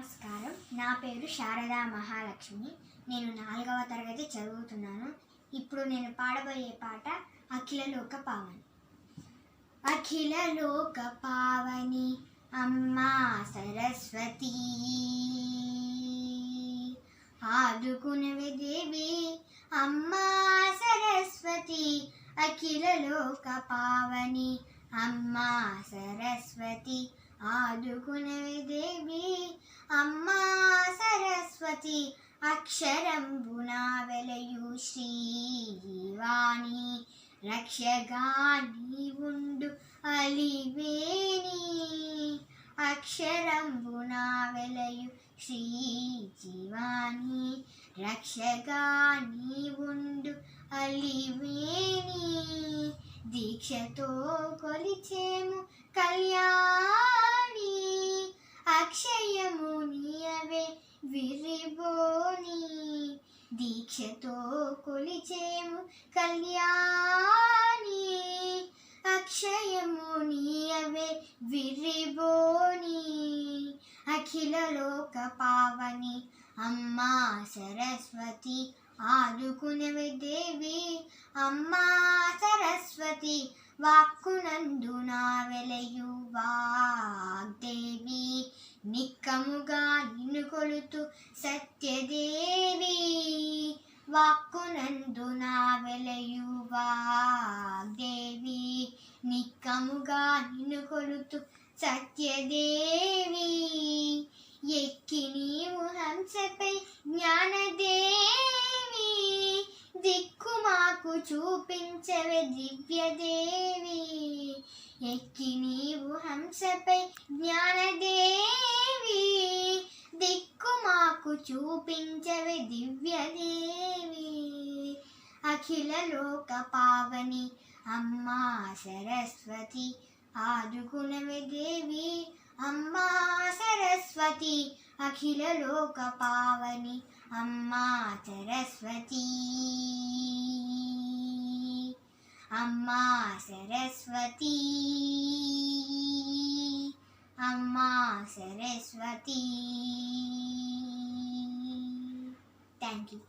నమస్కారం. నా పేరు శారదా మహాలక్ష్మి. నేను నాలుగవ తరగతి చదువుతున్నాను. ఇప్పుడు నేను పాడబోయే పాట అఖిల లోక పావని. అఖిల లోక పావని అమ్మా సరస్వతి. ఆదుకునవి దేవి అమ్మా సరస్వతి. అఖిల లోక పావని అమ్మా సరస్వతి. ఆదుకునవి దేవి అమ్మా సరస్వతి అక్షరంబున వెలయు శ్రీవాణి రక్షగా నీవుండు అలివేణి. అక్షరంబున వెలయు శ్రీ జీవాని రక్షగా నీవుండు అలివేణి. దీక్షతో కొలిచేము కళ్యాణ అక్షయము నీయవే విరిబోని దీక్షతో కొలిచేము కళ్యాణి. అక్షయము నీయవే విర్రిబోని అఖిల లోక పావని అమ్మా సరస్వతి ఆదుకునవే దేవి. అమ్మా సరస్వతి వాక్కునందు నా వెలయు వాగ్దేవి నిక్కముగా నిన్ను కొలుతూ వాక్కునందు నా వెలయువా దేవి నిక్కముగా నిన్ను కొలుతు సత్యదేవి. ఎక్కి నీవు హంసపై జ్ఞానదేవి దిక్కు మాకు చూపించవే దివ్యదేవి. ఎక్కి నీవు హంసపై జ్ఞానదేవి దిక్కు మాకు చూపించవే దివ్యదేవి అఖిల లోక పావని అమ్మా సరస్వతి ఆదుకునవే దేవి అమ్మా సరస్వతి అఖిల లోక పావని అమ్మా సరస్వతి అమ్మా సరస్వతి అమ్మా సరస్వతి థ్యాంక్ యూ